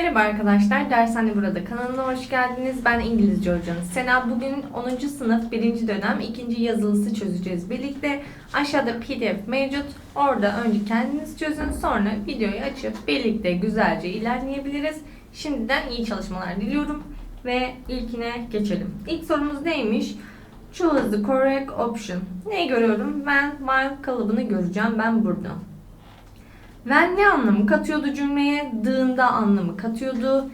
Merhaba arkadaşlar, Dershane Burada kanalına hoş geldiniz. Ben İngilizce hocanız Sena. Bugün 10. sınıf 1. dönem 2. yazılısı çözeceğiz birlikte. Aşağıda pdf mevcut. Orada önce kendiniz çözün, sonra videoyu açıp birlikte güzelce ilerleyebiliriz. Şimdiden iyi çalışmalar diliyorum ve ilkine geçelim. İlk sorumuz neymiş? Choose the correct option. Neyi görüyorum? Ben while kalıbını göreceğim ben burada. When ne anlamı katıyordu cümleye? Dığında anlamı katıyordu.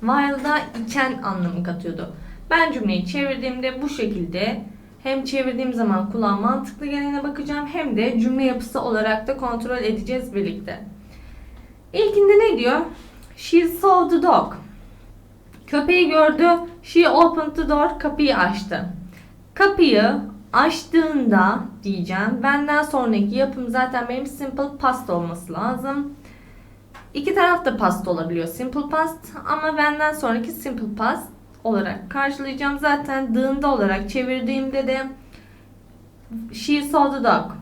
While'da iken anlamı katıyordu. Ben cümleyi çevirdiğimde bu şekilde hem çevirdiğim zaman kulağa mantıklı gelene bakacağım hem de cümle yapısı olarak da kontrol edeceğiz birlikte. İlkinde ne diyor? She saw the dog. Köpeği gördü. She opened the door. Kapıyı açtı. Kapıyı açtığında diyeceğim. Benden sonraki yapım zaten benim simple past olması lazım. İki taraf da past olabiliyor simple past ama benden sonraki simple past olarak karşılayacağım. Zaten dığında olarak çevirdiğimde de she saw the dog.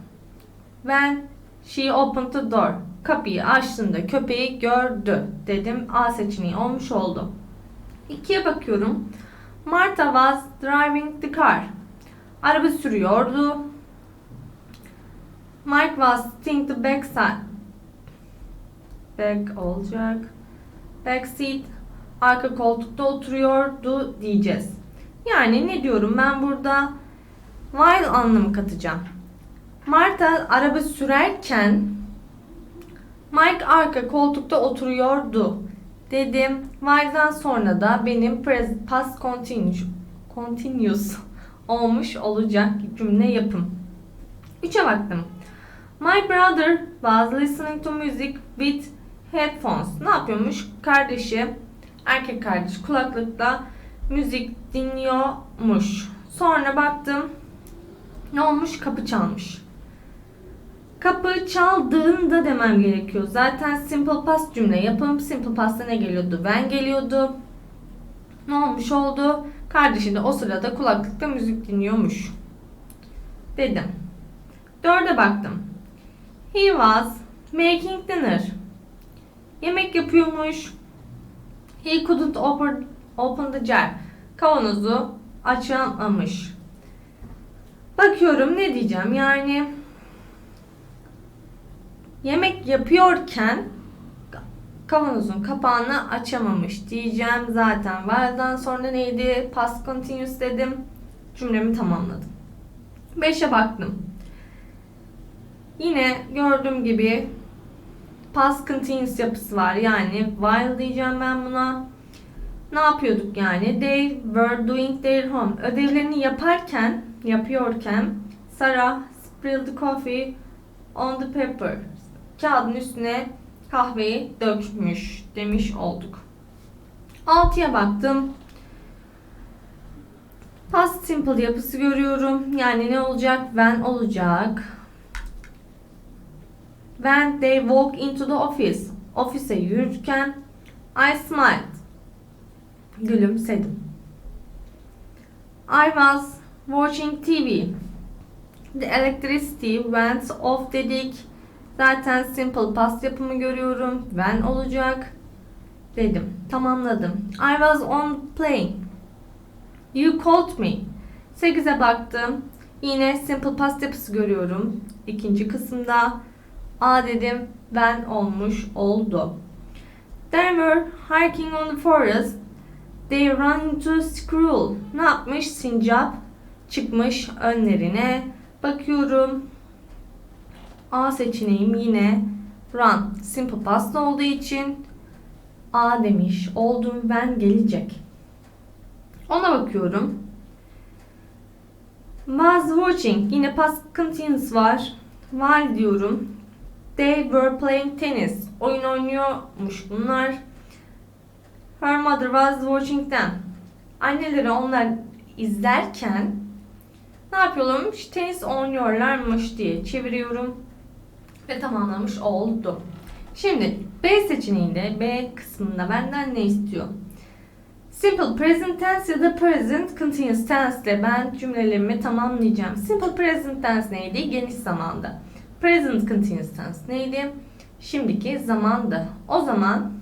When she opened the door. Kapıyı açtığında köpeği gördü dedim. A seçeneği olmuş oldu. İkiye bakıyorum. Martha was driving the car. Araba sürüyordu. Mike was sitting the back side. Back olacak. Back seat. Arka koltukta oturuyordu diyeceğiz. Yani ne diyorum ben burada while anlamı katacağım. Marta araba sürerken Mike arka koltukta oturuyordu dedim. While'dan sonra da benim past continuous, continuous olmuş olacak cümle yapım. 3'e baktım. My brother was listening to music with headphones. Ne yapıyormuş? Kardeşi, erkek kardeş kulaklıkla müzik dinliyormuş. Sonra baktım. Ne olmuş? Kapı çalmış. Kapı çaldığında demem gerekiyor. Zaten simple past cümle yapım. Simple past'a ne geliyordu? Ben geliyordu. Ne olmuş oldu? Kardeşi de o sırada kulaklıkta müzik dinliyormuş. Dedim. Dörde baktım. He was making dinner. Yemek yapıyormuş. He couldn't open, open the jar. Kavanozu açamamış. Bakıyorum ne diyeceğim yani yemek yapıyorken kavanozun kapağını açamamış diyeceğim zaten. While'dan sonra neydi? Past continuous dedim. Cümlemi tamamladım. 5'e baktım. Yine gördüğüm gibi past continuous yapısı var. Yani while diyeceğim ben buna. Ne yapıyorduk yani? They were doing their home. Ödevlerini yaparken, yapıyorken Sarah spilled coffee on the paper. Kağıdın üstüne kahveyi dökmüş demiş olduk. 6'ya baktım. Past simple yapısı görüyorum. Yani ne olacak? When olacak. When they walk into the office. Ofise yürürken I smiled. Gülümsedim. I was watching TV. The electricity went off dedik. Zaten simple past yapımı görüyorum. When olacak. Dedim. Tamamladım. I was on plane. You called me. 8'e baktım. Yine simple past yapısı görüyorum. İkinci kısımda. A dedim. Ben olmuş oldu. They were hiking on the forest. They ran into squirrel. Ne yapmış? Sincap çıkmış önlerine. Bakıyorum. A seçeneğim yine run. Simple past olduğu için A demiş. Oldum ben gelecek. Ona bakıyorum. Was watching. Yine past continuous var. While diyorum. They were playing tennis. Oyun oynuyormuş bunlar. Her mother was watching them. Anneleri onlar izlerken ne yapıyorlarmış? Tenis oynuyorlarmış diye çeviriyorum ve tamamlamış oldum. Şimdi B seçeneğinde B kısmında benden ne istiyor? Simple present tense ya da present continuous tense ile ben cümlelerimi tamamlayacağım. Simple present tense neydi? Geniş zamanda. Present continuous tense neydi? Şimdiki zamanda. O zaman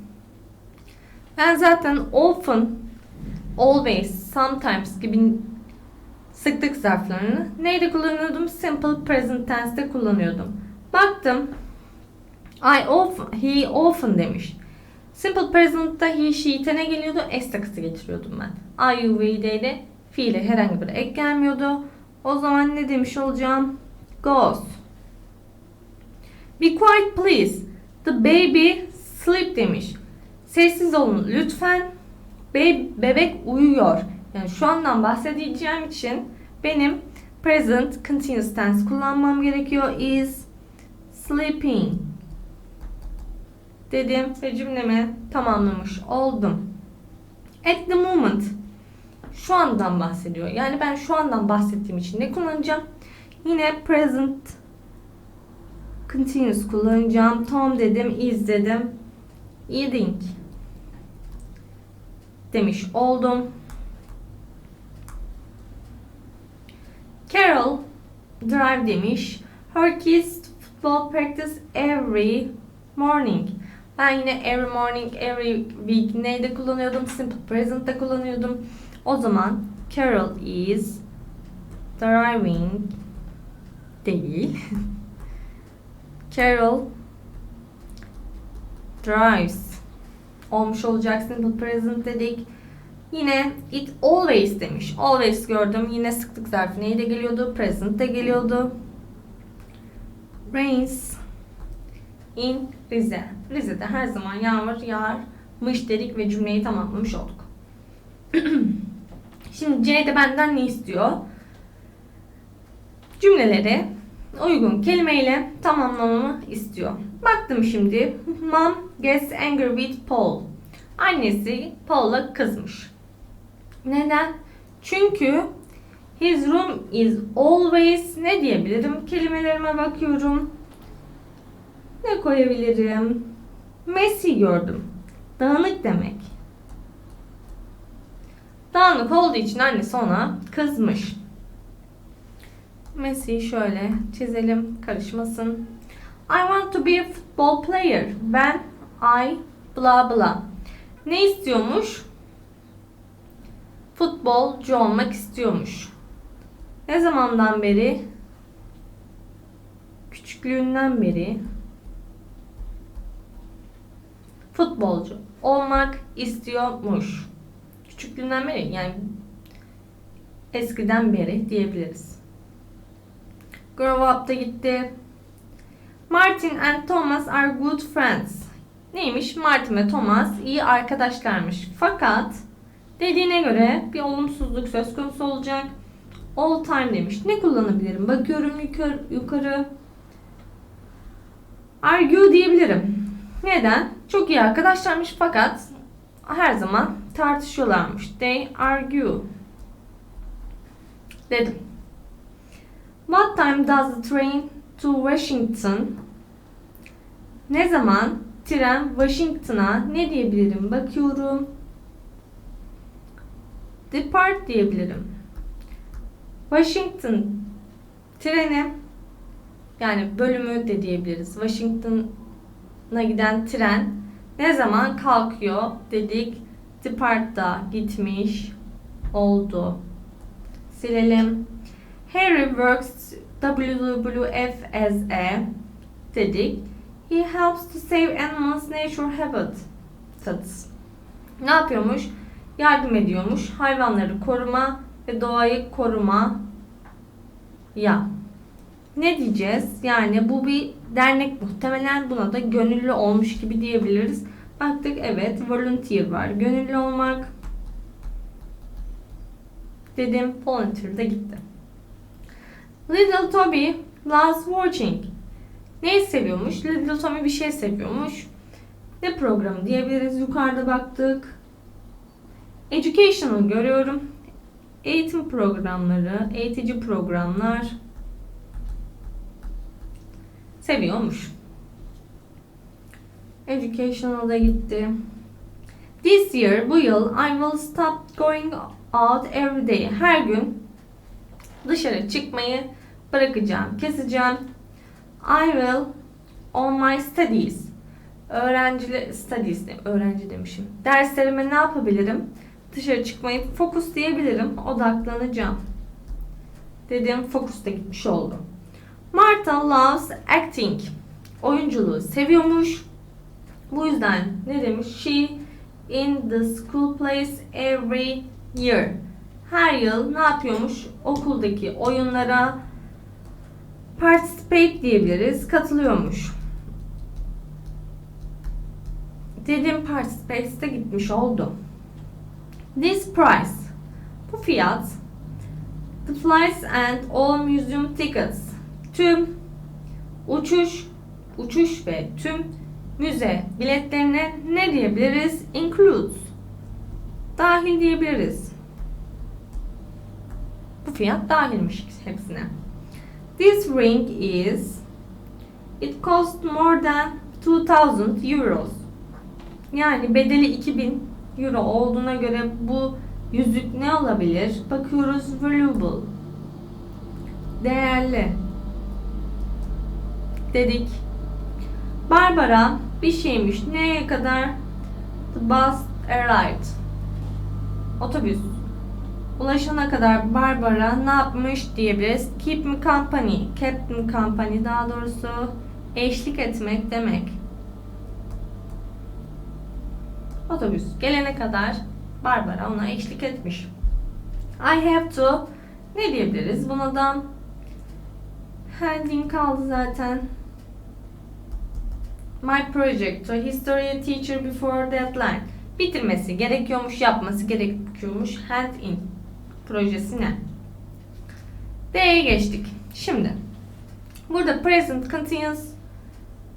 Ben zaten often, always, sometimes gibi sıklık zarflarını neyde kullanıyordum? Simple present tense'te kullanıyordum. Baktım. I often, he often demiş. Simple present'ta he, she, ne geliyordu? S takısı getiriyordum ben. I, you, we, they de fiile herhangi bir ek gelmiyordu. O zaman ne demiş olacağım? Goes. Be quiet please. The baby sleep demiş. Sessiz olun lütfen. Be bebek uyuyor. Yani şu andan bahsedeceğim için benim present continuous tense kullanmam gerekiyor. Is sleeping dedim ve cümlemi tamamlamış oldum. At the moment şu andan bahsediyor. Yani ben şu andan bahsettiğim için ne kullanacağım? Yine present continuous kullanacağım. Tom dedim, is dedim. Eating demiş oldum. Carol drive demiş. Her kids football practice every morning. Ben yine every morning, every week neyde kullanıyordum? Simple present'te kullanıyordum. O zaman Carol is driving değil. Carol drives olmuş olacak simple present dedik. Yine it always demiş. Always gördüm. Yine sıklık zarfı neyde geliyordu? Present de geliyordu. Rains in Rize. Rize'de her zaman yağmur yağarmış dedik ve cümleyi tamamlamış olduk. Şimdi C'de benden ne istiyor? Cümleleri uygun kelimeyle tamamlamamı istiyor. Baktım şimdi. Mom gets angry with Paul. Annesi Paul'a kızmış. Neden? Çünkü his room is always ne diyebilirim? Kelimelerime bakıyorum. Ne koyabilirim? Messy gördüm. Dağınık demek. Dağınık olduğu için annesi ona kızmış. Messi şöyle çizelim karışmasın. I want to be a football player. Ben I bla bla. Ne istiyormuş? Futbolcu olmak istiyormuş. Ne zamandan beri? Küçüklüğünden beri futbolcu olmak istiyormuş. Küçüklüğünden beri yani eskiden beri diyebiliriz. Grow up da gitti. Martin and Thomas are good friends. Neymiş? Martin ve Thomas iyi arkadaşlarmış. Fakat dediğine göre bir olumsuzluk söz konusu olacak. All time demiş. Ne kullanabilirim? Bakıyorum yukarı. yukarı. Argue diyebilirim. Neden? Çok iyi arkadaşlarmış fakat her zaman tartışıyorlarmış. They argue. Dedim. What time does the train to Washington? Ne zaman tren Washington'a ne diyebilirim? Bakıyorum. Depart diyebilirim. Washington treni yani bölümü de diyebiliriz. Washington'a giden tren ne zaman kalkıyor dedik. Depart'ta gitmiş oldu. Silelim. Harry works WWF as a dedik. He helps to save animals nature habitats. Ne yapıyormuş? Yardım ediyormuş. Hayvanları koruma ve doğayı koruma ya. Ne diyeceğiz? Yani bu bir dernek muhtemelen buna da gönüllü olmuş gibi diyebiliriz. Baktık evet volunteer var. Gönüllü olmak dedim volunteer de gitti. Little Toby loves watching. Neyi seviyormuş? Little Tommy bir şey seviyormuş. Ne programı diyebiliriz? Yukarıda baktık. Educational görüyorum. Eğitim programları, eğitici programlar seviyormuş. Educational'da gitti. This year, bu yıl I will stop going out every day. Her gün dışarı çıkmayı bırakacağım, keseceğim. I will on my studies. öğrenciler studies de- öğrenci demişim. Derslerime ne yapabilirim? Dışarı çıkmayı fokus diyebilirim. Odaklanacağım. Dedim fokus da gitmiş oldu. Marta loves acting. Oyunculuğu seviyormuş. Bu yüzden ne demiş? She in the school plays every year. Her yıl ne yapıyormuş? Okuldaki oyunlara participate diyebiliriz. Katılıyormuş. Dedim participate'de gitmiş oldu. This price. Bu fiyat. The flights and all museum tickets. Tüm uçuş, uçuş ve tüm müze biletlerine ne diyebiliriz? Includes. Dahil diyebiliriz. Bu fiyat dahilmiş hepsine. This ring is it cost more than 2000 euros. Yani bedeli 2000 euro olduğuna göre bu yüzük ne olabilir? Bakıyoruz valuable. Değerli. Dedik. Barbara bir şeymiş. Neye kadar? The bus arrived. Otobüs. Ulaşana kadar Barbara ne yapmış diyebiliriz. Keep me company. Kept me company daha doğrusu eşlik etmek demek. Otobüs gelene kadar Barbara ona eşlik etmiş. I have to ne diyebiliriz? Buna da handing kaldı zaten. My project to history teacher before deadline. Bitirmesi gerekiyormuş, yapması gerekiyormuş. Hand in projesine. D'ye geçtik. Şimdi burada present continuous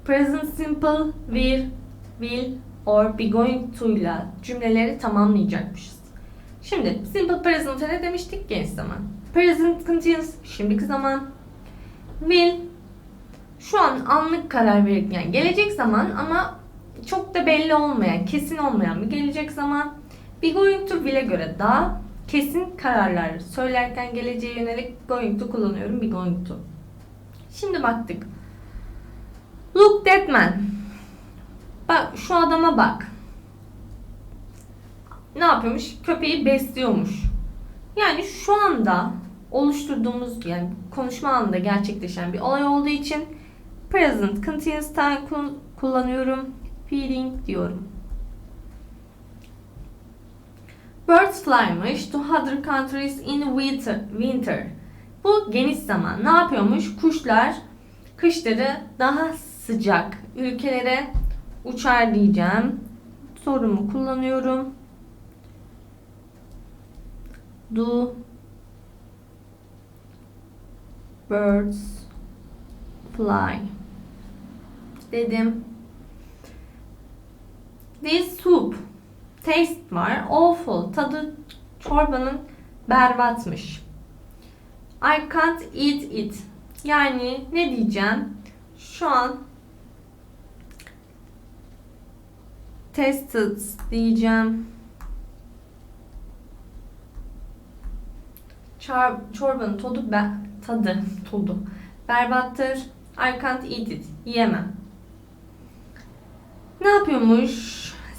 present simple will will or be going to ile cümleleri tamamlayacakmışız. Şimdi simple present'e ne demiştik? Genç zaman. Present continuous şimdiki zaman. Will şu an anlık karar verip yani gelecek zaman ama çok da belli olmayan, kesin olmayan bir gelecek zaman. Be going to will'e göre daha kesin kararlar söylerken geleceğe yönelik going to kullanıyorum. Be going to. Şimdi baktık. Look that man. Şu adama bak. Ne yapıyormuş? Köpeği besliyormuş. Yani şu anda oluşturduğumuz yani konuşma anında gerçekleşen bir olay olduğu için present continuous time kul- kullanıyorum. Feeding diyorum. Birds flymış to other countries in winter. winter. Bu geniş zaman. Ne yapıyormuş? Kuşlar kışları daha sıcak ülkelere uçar diyeceğim. Sorumu kullanıyorum. Do birds fly dedim. This soup taste var. Awful. Tadı çorbanın berbatmış. I can't eat it. Yani ne diyeceğim? Şu an tasted diyeceğim. Çor çorbanın tadı be tadı tadı berbattır. I can't eat it. Yiyemem. Ne yapıyormuş?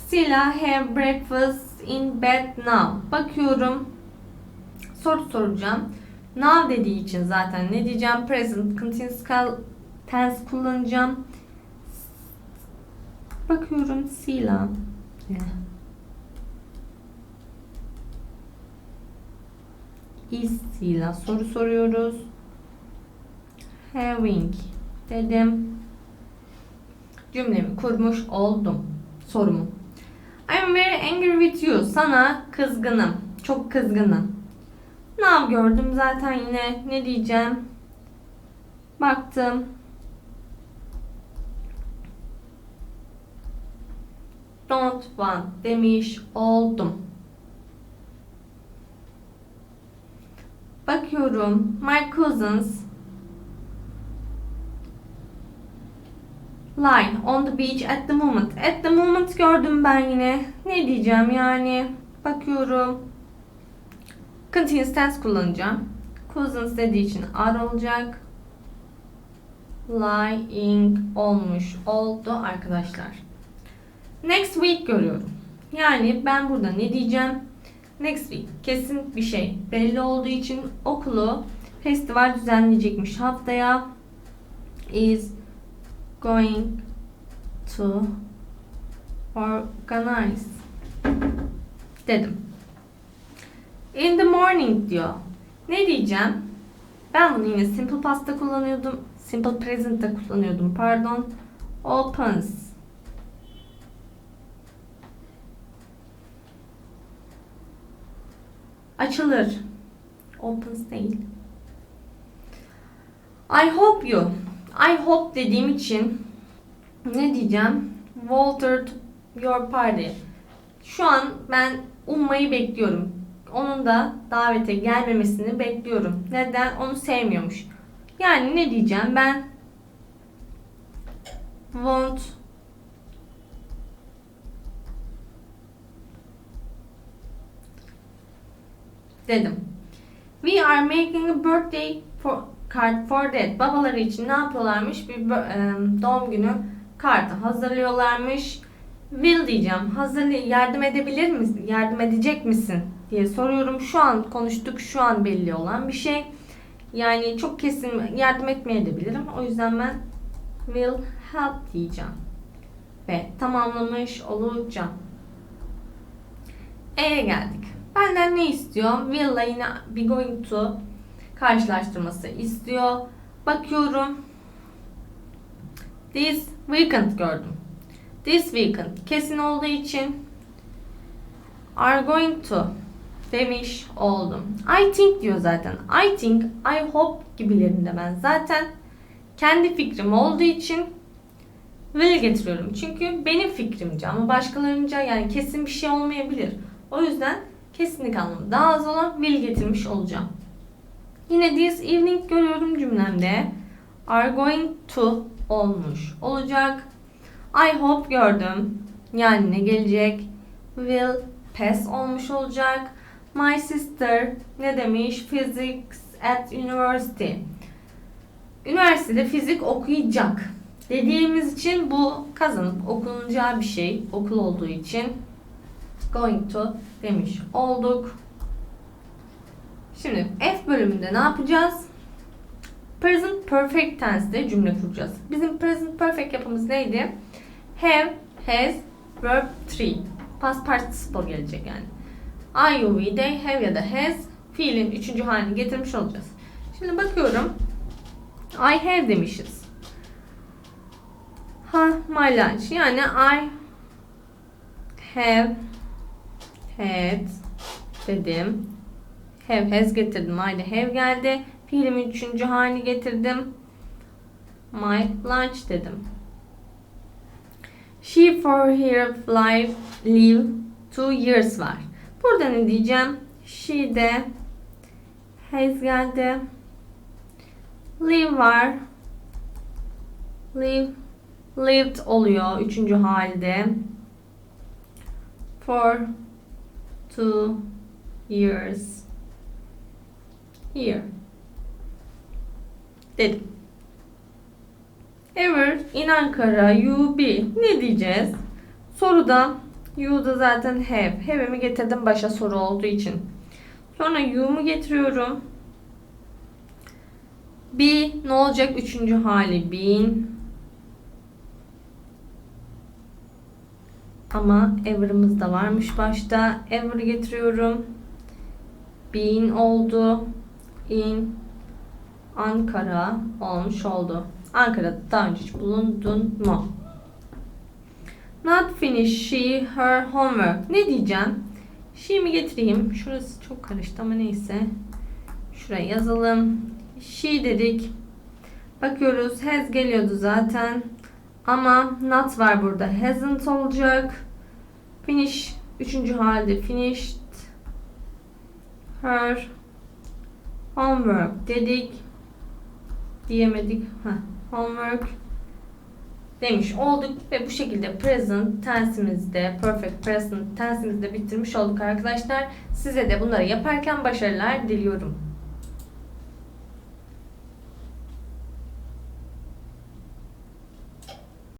Sila have breakfast in bed now. Bakıyorum. Soru soracağım. Now dediği için zaten ne diyeceğim? Present continuous tense kullanacağım. Bakıyorum Sila. Is Sila soru soruyoruz. Having dedim. Cümlemi kurmuş oldum. Sorumu. I'm very angry with you. Sana kızgınım. Çok kızgınım. Now gördüm zaten yine. Ne diyeceğim? Baktım. Don't want demiş oldum. Bakıyorum. My cousins lie on the beach at the moment. At the moment gördüm ben yine. Ne diyeceğim yani? Bakıyorum. Continuous tense kullanacağım. Cousins dediği için are olacak. Lying olmuş oldu arkadaşlar. Next week görüyorum. Yani ben burada ne diyeceğim? Next week. Kesin bir şey. Belli olduğu için okulu festival düzenleyecekmiş haftaya. Is going to organize dedim. In the morning diyor. Ne diyeceğim? Ben bunu yine simple past'ta kullanıyordum. Simple present'ta kullanıyordum. Pardon. Opens. Açılır. Opens değil. I hope you. I hope dediğim için ne diyeceğim? Walter your party. Şu an ben ummayı bekliyorum. Onun da davete gelmemesini bekliyorum. Neden? Onu sevmiyormuş. Yani ne diyeceğim? Ben want dedim. We are making a birthday for card for that. Babaları için ne yapıyorlarmış? Bir doğum günü kartı hazırlıyorlarmış. Will diyeceğim. Hazır yardım edebilir misin? Yardım edecek misin? diye soruyorum. Şu an konuştuk. Şu an belli olan bir şey. Yani çok kesin yardım etmeyebilirim. O yüzden ben will help diyeceğim. Ve tamamlamış olacağım. E'ye geldik. Benden ne istiyor? Will'la yine be going to karşılaştırması istiyor. Bakıyorum. This weekend gördüm. This weekend kesin olduğu için are going to demiş oldum. I think diyor zaten. I think, I hope gibilerinde ben zaten kendi fikrim olduğu için will getiriyorum. Çünkü benim fikrimce ama başkalarınca yani kesin bir şey olmayabilir. O yüzden kesinlik anlamı daha az olan will getirmiş olacağım. Yine this evening görüyorum cümlemde. Are going to olmuş olacak. I hope gördüm. Yani ne gelecek? Will pass olmuş olacak. My sister ne demiş? Physics at university. Üniversitede fizik okuyacak. Dediğimiz için bu kazanıp okunacağı bir şey. Okul olduğu için going to demiş olduk. Şimdi F bölümünde ne yapacağız? Present perfect tense'de cümle kuracağız. Bizim present perfect yapımız neydi? Have, has, verb 3. Past participle gelecek yani. I, you, we, they, have ya da has fiilin üçüncü halini getirmiş olacağız. Şimdi bakıyorum. I have demişiz. Ha, my lunch. Yani I have had dedim. Have has getirdim. I de have geldi. Fiilimin üçüncü halini getirdim. My lunch dedim. She for her life live two years var. Burada ne diyeceğim? She de has geldi. Live var. Live lived oluyor üçüncü halde. For two years here. Dedim. Ever in Ankara you be. Ne diyeceğiz? Soruda you'da zaten have. Have'imi getirdim başa soru olduğu için. Sonra you'mu getiriyorum. Be ne olacak? Üçüncü hali been. Ama ever'ımız da varmış başta. Ever getiriyorum. Been oldu. In Ankara olmuş oldu. Ankara'da daha önce hiç bulundun mu? Not finish she her homework. Ne diyeceğim? She mi getireyim? Şurası çok karıştı ama neyse. Şuraya yazalım. She dedik. Bakıyoruz. Has geliyordu zaten. Ama not var burada. Hasn't olacak. Finish. Üçüncü halde finished. Her homework dedik. Diyemedik. Heh, homework demiş olduk ve bu şekilde present tense'imizde perfect present tense'imizde bitirmiş olduk arkadaşlar. Size de bunları yaparken başarılar diliyorum.